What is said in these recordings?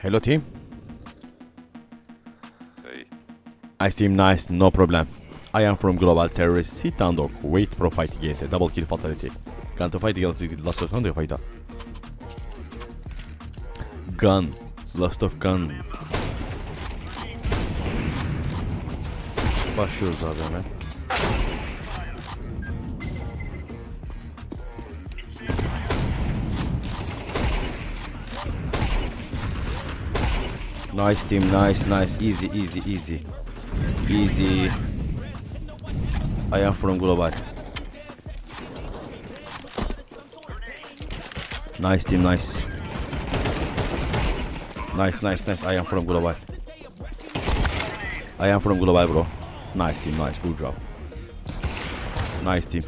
Hello team. Hey. Nice team, nice, no problem. I am from Global Terrorist. Sit down dog. Wait pro fight GT. Double kill fatality. Gun to fight the last of gun fight. Gun. Last of gun. Başlıyoruz abi hemen. Nice team, nice, nice, easy, easy, easy. Easy. I am from Global. Nice team, nice. Nice, nice, nice. I am from Global. I am from Global, bro. Nice team, nice. Good job. Nice team.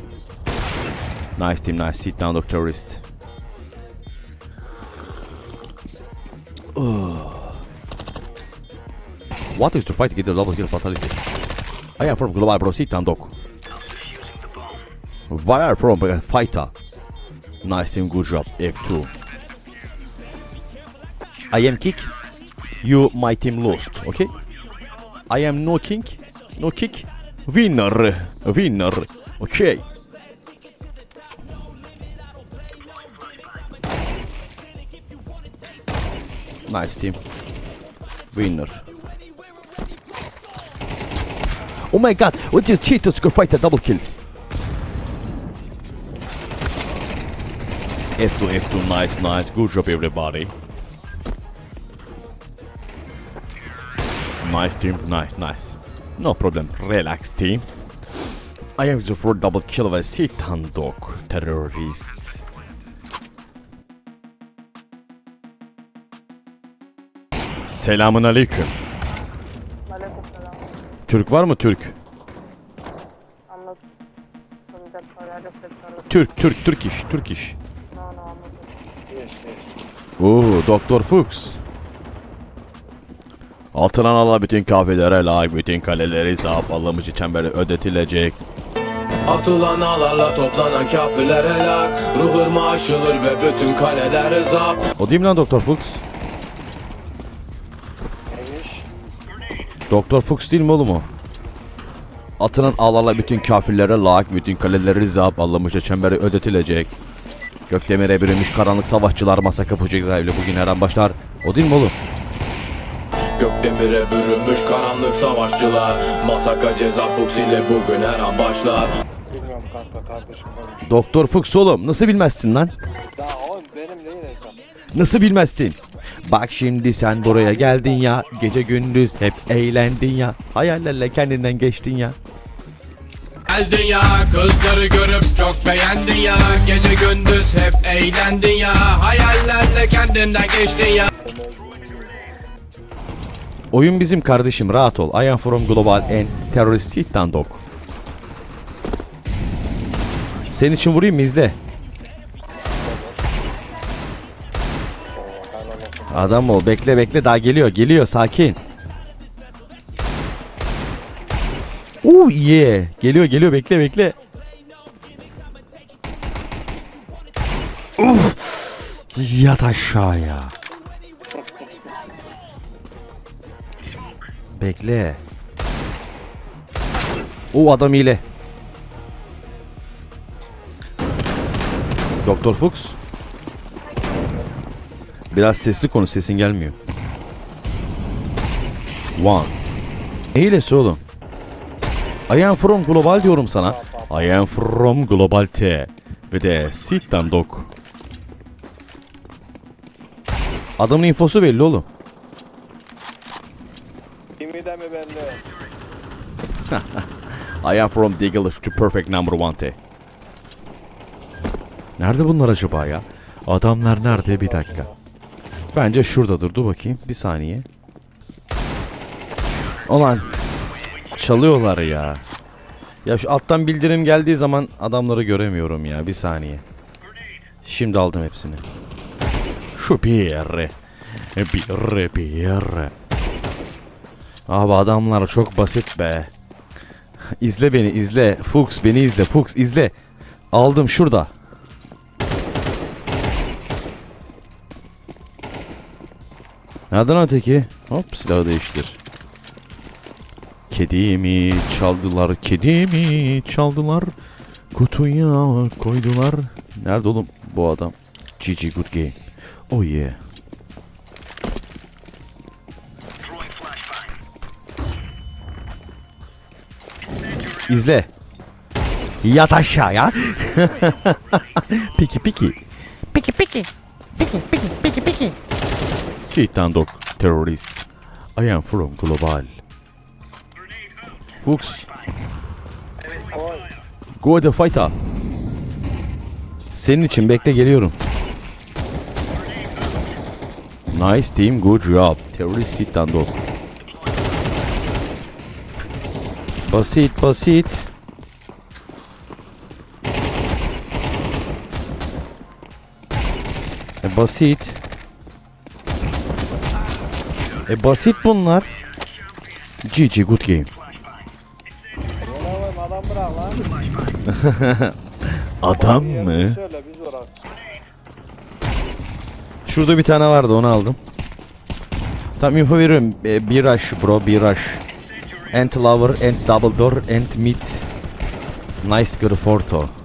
Nice team, nice. Sit down, Dr. Terrorist. Oh. What is to fight to get the double kill fatality? I am from Global, bro. Sit down, dog. Why are from fighter? Nice team, good job. F2. I am kick. You, my team lost, okay? I am no king, no kick. Winner, winner. Okay. Nice team. Winner. Oh my god, what did Cheetos go fight a double kill? F2, F2, nice, nice. Good job, everybody. Nice team, nice, nice. No problem, relax team. I am the for double kill ve Sitan Dog terörist. Selamun aleyküm. Türk var mı Türk? Anladım. Türk, Türk, Türk iş, Türk iş. Oo, Doktor Fuchs. Altından ala bütün kahvelere layık bütün kaleleri sahip alınmış çemberi ödetilecek. Atılan ağlarla toplanan kafirler helak Ruh ırmağı aşılır ve bütün kaleler zapt O değil mi lan Doktor Fuchs? Doktor Fuchs değil mi oğlum o? Atılan ağlarla bütün kafirlere layık bütün kaleleri zap anlamışça çemberi ödetilecek. Gökdemir'e bürünmüş karanlık savaşçılar masaka ile bugün her an başlar. O değil mi oğlum? Gökdemire bürünmüş karanlık savaşçılar Masaka ceza fuks ile bugün her an başlar Bilmiyorum kanka kardeşim konuş. Doktor Fuchs oğlum nasıl bilmezsin lan? Ya oğlum benim değil hesap. Nasıl bilmezsin? Bak şimdi sen buraya geldin ya. Gece gündüz hep eğlendin ya. Hayallerle kendinden geçtin ya. Geldin ya kızları görüp çok beğendin ya Gece gündüz hep eğlendin ya Hayallerle kendinden geçtin ya Oyun bizim kardeşim rahat ol. I am from global and terrorist dog. Senin için vurayım mı izle. Adam ol bekle bekle daha geliyor geliyor sakin. Oo yeah. Geliyor geliyor bekle bekle. Uf. Yat aşağıya. Bekle. O adam hile. Doktor Fuchs. Biraz sesli konuş sesin gelmiyor. One. Ne hilesi oğlum? I am from global diyorum sana. I am from global T. Ve de sit dog. Adamın infosu belli oğlum. Kimi de mi belli? I am from Deagle to perfect number one T. Nerede bunlar acaba ya? Adamlar nerede? Bir dakika. Bence şuradadır. Dur bakayım. Bir saniye. Ulan çalıyorlar ya. Ya şu alttan bildirim geldiği zaman adamları göremiyorum ya. Bir saniye. Şimdi aldım hepsini. Şu bir. Bir bir. Abi adamlar çok basit be. İzle beni izle. Fuchs beni izle. Fuchs izle. Aldım şurada. Nereden öteki? Hop silahı değiştir. Kedimi çaldılar, kedimi çaldılar. Kutuya koydular. Nerede oğlum bu adam? GG good game. Oh yeah. İzle. Yat aşağıya. piki piki. Piki piki. Piki piki piki piki. Sit down dog, terrorist. I am from global. Fuchs. Go the fighter. Senin için bekle geliyorum. Nice team, good job. Terrorist sit dog. Basit basit. Basit. E basit bunlar. GG good game. Adam bırak lan. Adam mı? Şurada bir tane vardı onu aldım. Tam info veriyorum. E, bir rush bro bir rush. Ant lover, ant double door, ant mid. Nice good forto.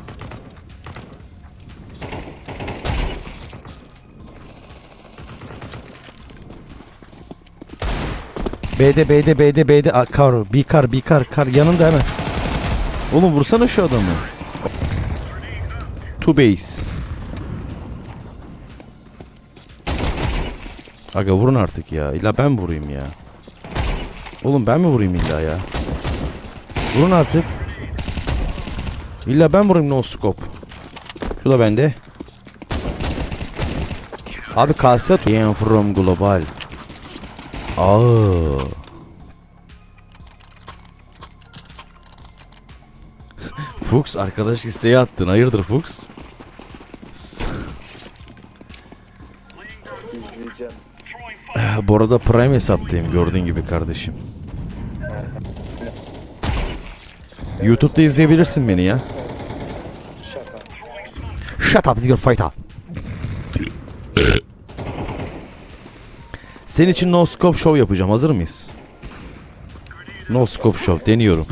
B'de B'de B'de B'de Aa, kar bir kar bir kar kar yanında hemen. Oğlum vursana şu adamı. Two base. Aga vurun artık ya. İlla ben vurayım ya. Oğlum ben mi vurayım illa ya? Vurun artık. İlla ben vurayım no scope. Şu da bende. Abi kaset. I am from global. Aa. Fuchs arkadaş isteği attın. Hayırdır Fuchs? İzleyeceğim. Bu arada Prime hesaptayım gördüğün gibi kardeşim. YouTube'da izleyebilirsin beni ya. Shut up, zigger fighter. Senin için no scope show yapacağım. Hazır mıyız? No scope show deniyorum.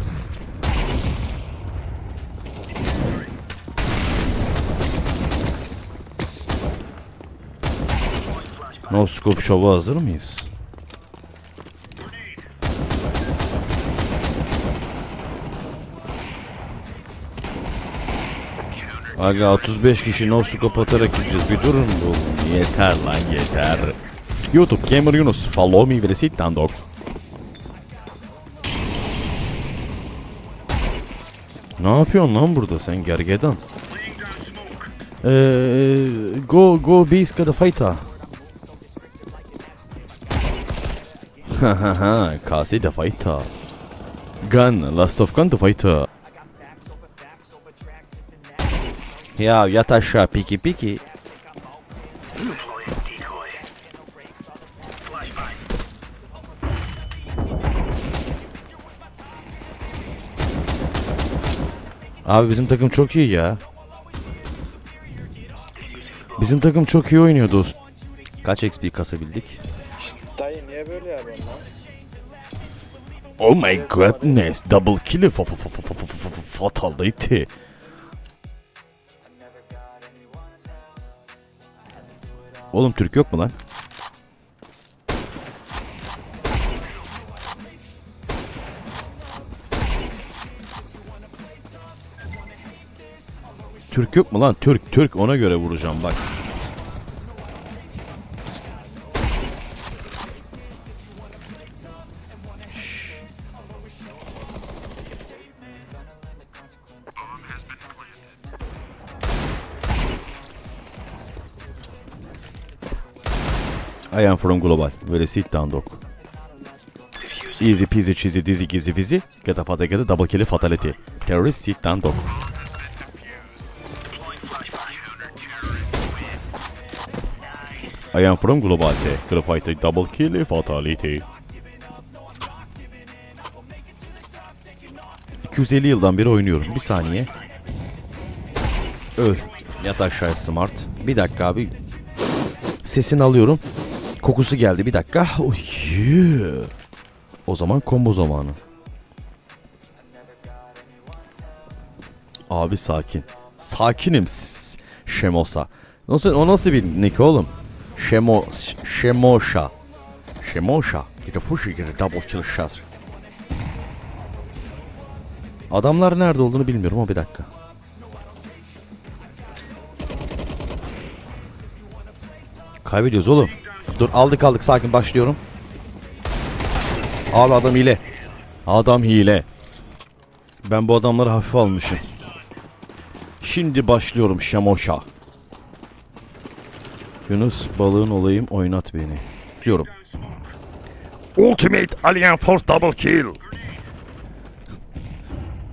No scope show'a hazır mıyız? Aga 35 kişi no scope atarak gideceğiz. Bir durun oğlum. Yeter lan yeter. YouTube Gamer Yunus falou mi vedesi Tandog. Ne yapıyorsun lan burada sen gergedan? Ee, eh, go go base kada fayta. Ha ha ha, kase da fayta. Gun, Last of Gun da fayta. Ya yat aşağı piki piki. Abi bizim takım çok iyi ya. Bizim takım çok iyi oynuyor dost. Kaç XP kasabildik? Dayı niye böyle yapıyorsun lan? Oh my goodness, double kill fatality. Oğlum Türk yok mu lan? Türk yok mu lan? Türk, Türk ona göre vuracağım bak. I am from global. Böyle sit down dog. Easy peasy cheesy dizzy gizzy fizzy. Get a fata get a double kill fatality. Terrorist sit down dog. I am from global. Global double kill fatality. 250 yıldan beri oynuyorum. Bir saniye. Öl. Yat aşağı smart. Bir dakika abi. Sesini alıyorum. kokusu geldi bir dakika. Oy, yeah. O zaman combo zamanı. Abi sakin. Sakinim. Şemosa. Nasıl o nasıl bir nick oğlum? Şemo Ş- Şemoşa. Şemoşa. Get a pushy get a double kill shot. Adamlar nerede olduğunu bilmiyorum ama bir dakika. Kaybediyoruz oğlum. Dur aldık aldık sakin başlıyorum. Abi adam hile. Adam hile. Ben bu adamları hafife almışım. Şimdi başlıyorum Şamoşa. Yunus balığın olayım oynat beni. Diyorum. Ultimate Alien Force Double Kill.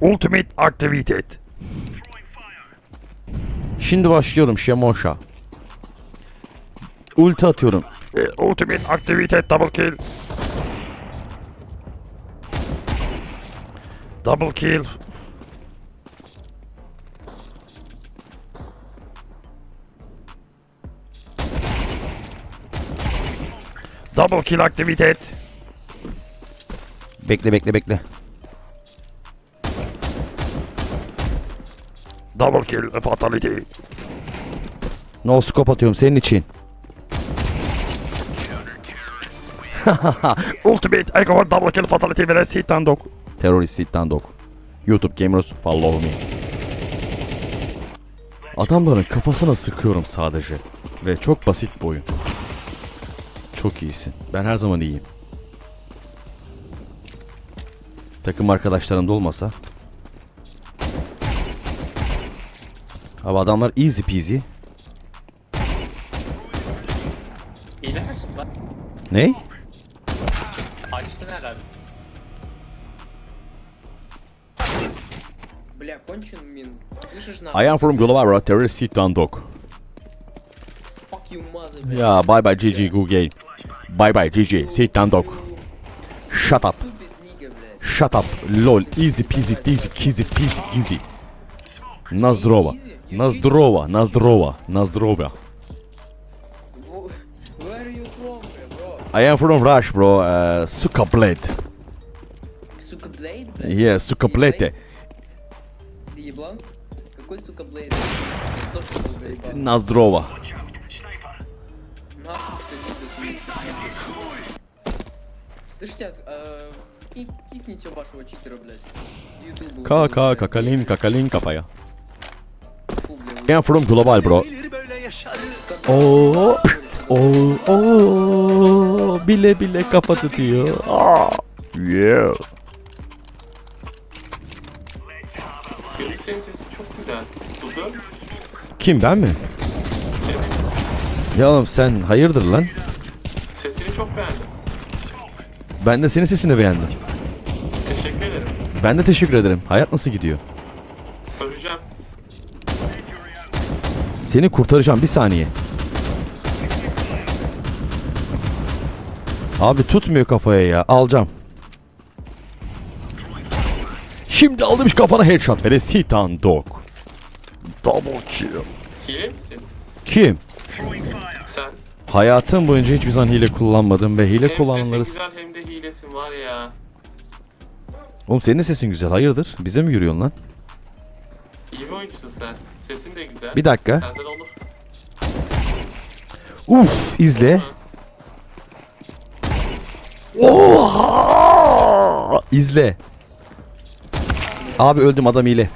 Ultimate Activated. Şimdi başlıyorum Şamoşa. Ulti atıyorum. Eh, Ultimate Activated Double Kill. Double Kill. Double Kill Activated. Bekle bekle bekle. Double Kill Fatality. No scope atıyorum senin için. Ultimate Echo Double Kill Fatality ve and Dog. Terörist Sitten Dog. YouTube Gamers follow me. Adamların kafasına sıkıyorum sadece. Ve çok basit bir oyun. Çok iyisin. Ben her zaman iyiyim. Takım arkadaşlarım da olmasa. Abi adamlar easy peasy. İyi misin lan? Ne? Açtın herhalde. Бля, кончен мин. Слышишь I на? am from Gulavara, terörist Sitten Dog. Fuck you, mother, блядь. Ya bye bye GG go game. Bye-bye, GG. Sit down, dog. Shut up. Shut up, lol. Easy peasy, easy, easy, peasy, easy. На здорово. На здорово, на здорово, на здоровье. I am from Rush, bro. Uh, suka blade. Сука блейд? Yeah, сука блейд. Ты ебан? Какой сука блейд? На здорово. Слышите, э, ки- кикните вашего читера, блядь. Ютубу. Kaka kakalin kakalin kafaya. Фу, блядь. I am from Global, bro. Oo. Oo. Oo. Bile bile kafa tutuyor. Aa. Yeah. Felix senin sesin çok güzel. Duyuyor musun? Kim ben mi? Ya oğlum sen hayırdır lan? Sesini çok beğendim. Ben de senin sesini beğendim. Teşekkür ederim. Ben de teşekkür ederim. Hayat nasıl gidiyor? Öleceğim. Seni kurtaracağım bir saniye. Abi tutmuyor kafaya ya. Alacağım. Şimdi almış kafana headshot ve de Sitan Dog. Double kill. Hile misin? Kim? Hayatım boyunca hiçbir zaman hile kullanmadım ve hile hem kullananları... Hem güzel hem de hilesin var ya. Oğlum senin sesin güzel hayırdır? Bize mi yürüyorsun lan? İyi bir oyuncusun sen. Sesin de güzel. Bir dakika. Senden olur. Uf izle. Oha! İzle. Abi öldüm adam hile.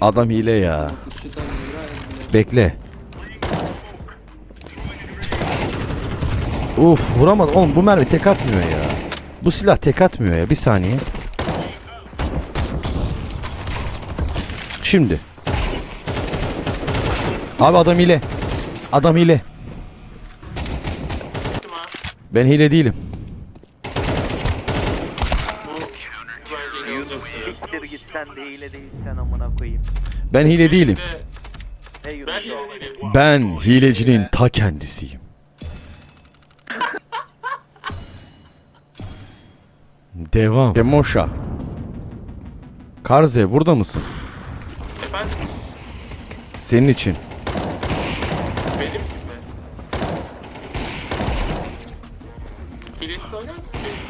Adam hile ya. Bekle. Uf vuramadım. Oğlum bu mermi tek atmıyor ya. Bu silah tek atmıyor ya. Bir saniye. Şimdi. Abi adam hile. Adam hile. Ben hile değilim. Bu bence inanılacak bir. Siktir git sen de hile değilsen amına koyayım. Ben hile değilim. Bir de Hey Yunus. Ben hilecinin ta kendisiyim. Devam. Demoşa. Karze burada mısın? Efendim Senin için. benim için mi? Hilesiz oynar mısın benim için?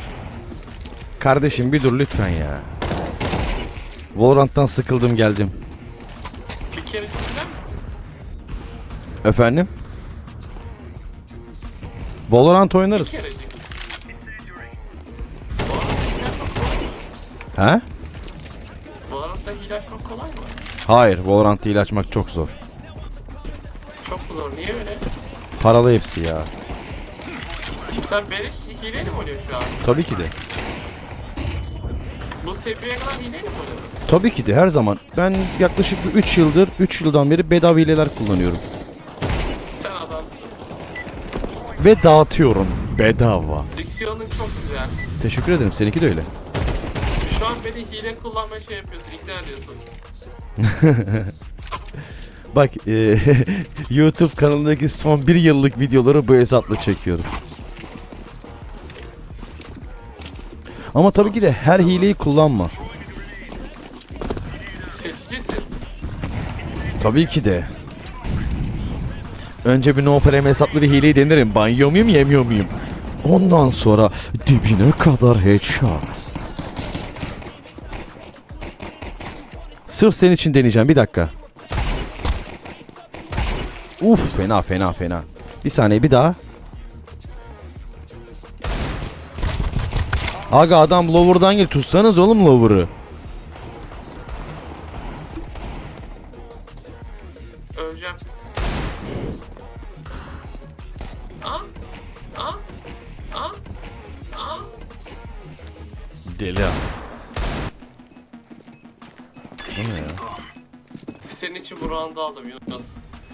Kardeşim bir dur lütfen ya. Valorant'tan sıkıldım geldim. Efendim? Valorant oynarız. He? Valorant'ta hile açmak kolay mı? Hayır, Valorant'ı ile açmak çok zor. Çok zor. Niye öyle? Paralı hepsi ya. Sen beleş hileyle mi oynuyorsun şu an? Tabii ki de. Bu seviyeye kadar hileyle mi oynadın? Tabii ki de her zaman. Ben yaklaşık 3 yıldır, 3 yıldan beri bedava hileler kullanıyorum. Ve dağıtıyorum. Bedava. Diksiyonun çok güzel. Teşekkür ederim. Seninki de öyle. Şu an beni hile kullanmaya şey yapıyorsun, ikna ediyorsun. Bak e, YouTube kanalındaki son bir yıllık videoları bu hesapla çekiyorum. Ama tabii ki de her hileyi kullanma. Seçicisin. Tabii ki de. Önce bir no prem hesaplı bir hileyi denerim. Banyo muyum yemiyor muyum? Ondan sonra dibine kadar headshot. Sırf senin için deneyeceğim. Bir dakika. Uf fena fena fena. Bir saniye bir daha. Aga adam lower'dan gel tutsanız oğlum lower'ı. Aldım Yunus.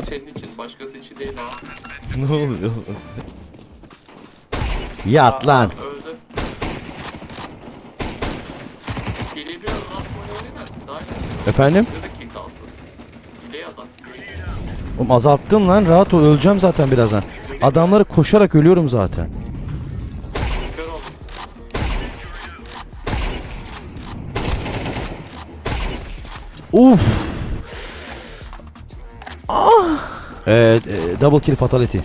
Senin için, başkası için değil ha. ne oluyor? Yat lan. Öldü. Hileyi biraz azaltmayı öğrenersin daha iyi. Efendim? Ne dakika. Hileyi azalt. Oğlum azalttın lan rahat ol öleceğim zaten birazdan. Adamları koşarak ölüyorum zaten. Kör oldum. Uf. Evet, e, double kill fatality.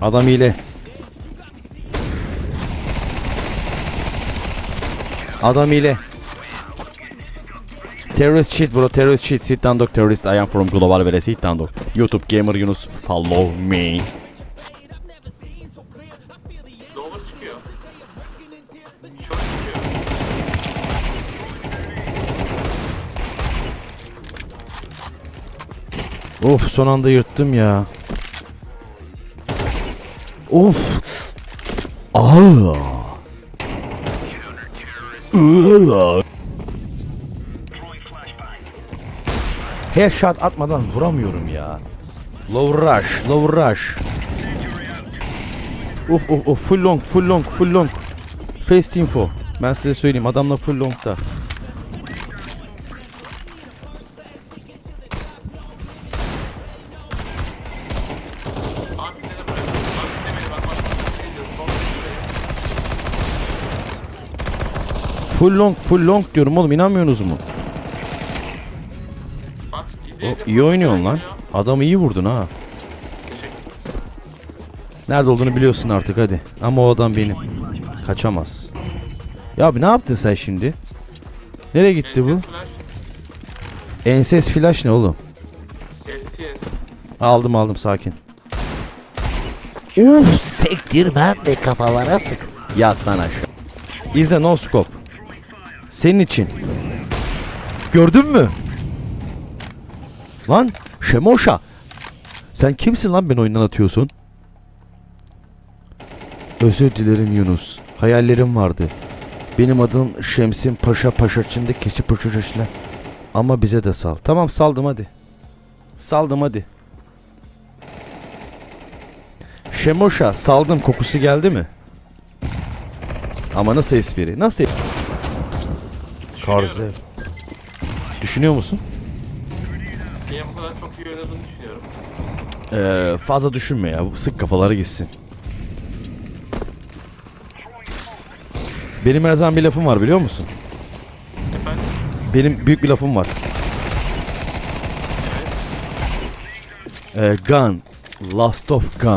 Adam hile. Adam hile. Terrorist shit bro, terrorist shit. Sit down dog, terrorist. I am from Global Vele. Sit down dog. YouTube Gamer Yunus. Follow me. Dolur çıkıyor. Çok Of son anda yırttım ya. Of. Aa. Iıı. Headshot atmadan vuramıyorum ya. Low rush, low rush. Of of of full long, full long, full long. Face info. Ben size söyleyeyim adamla full long'da. Full long, full long diyorum oğlum inanmıyorsunuz mu? Bak O, iyi oynuyorsun lan. Adamı iyi vurdun ha. Nerede olduğunu biliyorsun artık hadi. Ama o adam benim. Kaçamaz. Ya abi ne yaptın sen şimdi? Nereye gitti bu? Flash. Enses flash ne oğlum? LCS. Aldım aldım sakin. Uf sektirmem de kafalara sık. Yat lan aşağı. İzle no scope. Senin için. Gördün mü? Lan Şemoşa. Sen kimsin lan beni oyundan atıyorsun? Özür dilerim Yunus. Hayallerim vardı. Benim adım Şemsin Paşa Paşaçı'nda keçi paşaçılar. Ama bize de sal. Tamam saldım hadi. Saldım hadi. Şemoşa saldım kokusu geldi mi? Ama nasıl espri? Nasıl? Düşünüyorum. Karzev. Düşünüyor musun? Niye bu kadar çok iyi oynadığını düşünüyorum. Ee, fazla düşünme ya. Sık kafaları gitsin. Benim her zaman bir lafım var biliyor musun? Efendim? benim büyük bir lafım var. Ee, gun. Last of Gun.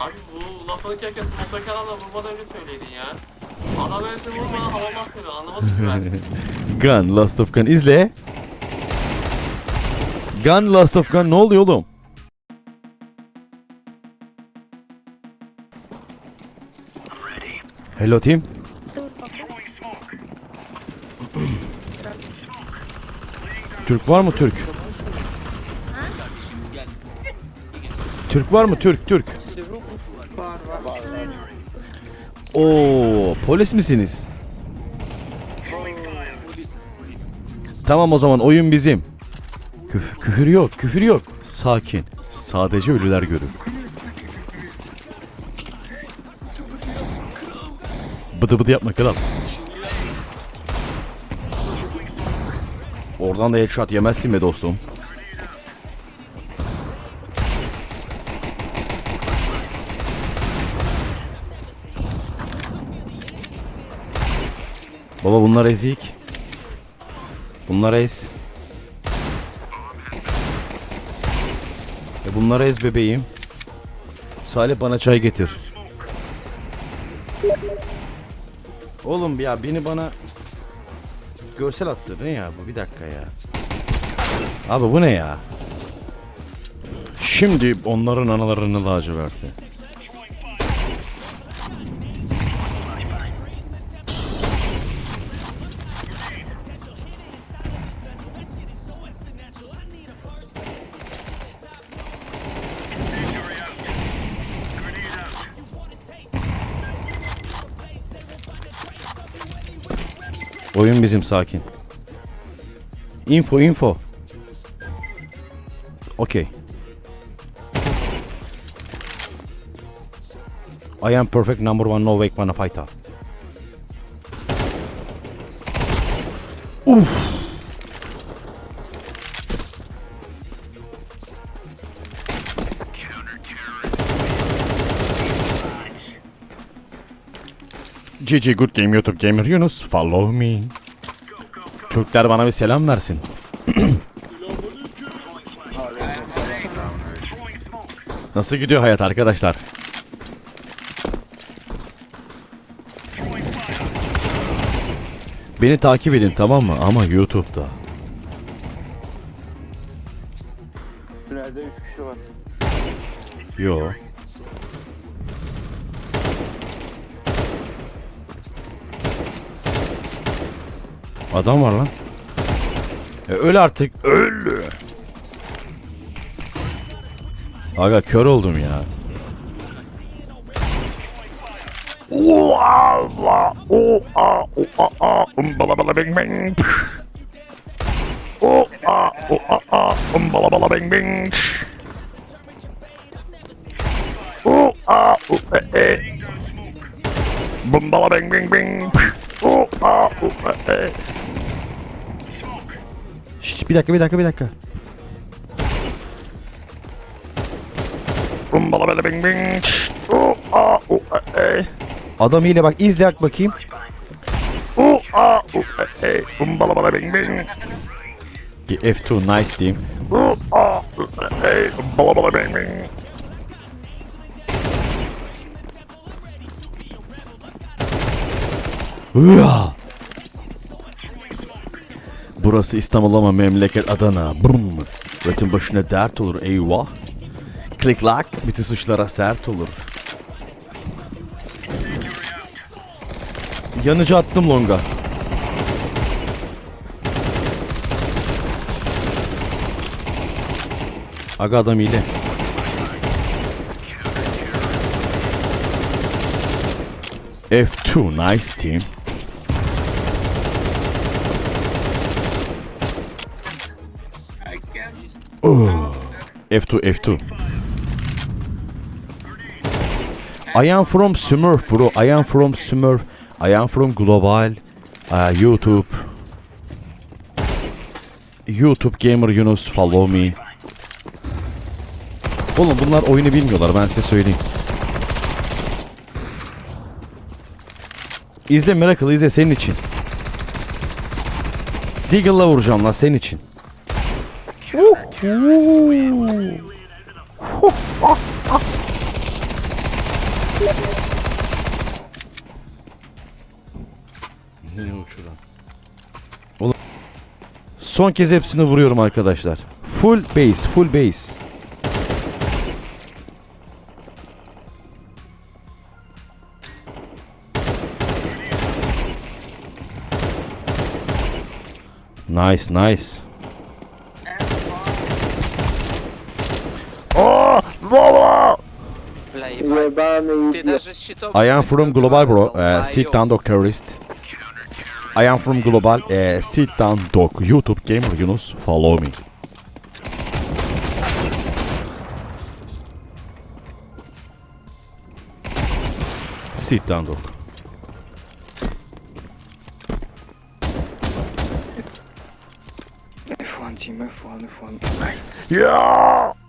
Abi bu lafını keşke smoktaki adamla vurmadan önce söyleydin ya. Gun. Last of Gun. İzle. Gun. Last of Gun. Ne oluyor oğlum? Hello team. Türk var mı Türk? Türk var mı Türk Türk? Oo, polis misiniz? Tamam o zaman oyun bizim. Küf- küfür yok, küfür yok. Sakin. Sadece ölüler görür. Bıdı bıdı yapma kral. Oradan da headshot yemezsin be dostum. Baba bunlar ezik. Bunlar ez. E bunlar ez bebeğim. Salih bana çay getir. Oğlum ya beni bana görsel attı. Ne ya bu? Bir dakika ya. Abi bu ne ya? Şimdi onların analarını laciverti. Bizim sakin. Info info. Okay. I am perfect number one no wake mana fighter. Uf. GG Good Game YouTube Gamer Yunus follow me. Türkler bana bir selam versin. Nasıl gidiyor hayat arkadaşlar? Beni takip edin tamam mı? Ama YouTube'da. Tünelde 3 kişi var. Yo. Adam var lan. E, öl artık. Öl. Aga kör oldum ya. Allah! Oh, ah, oh, ah, ah, um, bala bala bing. Oh, ah, oh, ah, ah, um, bing bing. Oh, ah, oh, eh, eh. Şşt, bir dakika bir dakika bir dakika. Um bala bala bing bing. Ah, oh, eh, eh. Adam ile bak izle bak bakayım. Oh, ah, oh, eh, eh. Um bala bala bing bing. F2 nice team. Oh, ah, oh, eh, eh. Um bala bala bing bing. Hıya! Burası İstanbul ama memleket Adana. Brum. Rötün başına dert olur eyvah. Klik lak bütün suçlara sert olur. Yanıcı attım longa. Aga adam iyile. F2 nice team. Oh. F2 F2. I am from Smurf bro. I am from Smurf. I am from Global. Uh, YouTube. YouTube Gamer Yunus follow me. Oğlum bunlar oyunu bilmiyorlar ben size söyleyeyim. İzle Miracle izle senin için. Deagle'la vuracağım lan senin için. Ne uçuran? Oğlum. Son kez hepsini vuruyorum arkadaşlar. Full base, full base. Nice, nice. I am from Global bro. Uh, sit down dog terrorist. I am from Global. Uh, sit down dog. YouTube gamer Yunus. Follow me. Sit down dog. F1 team, F1, F1. Nice. Ya!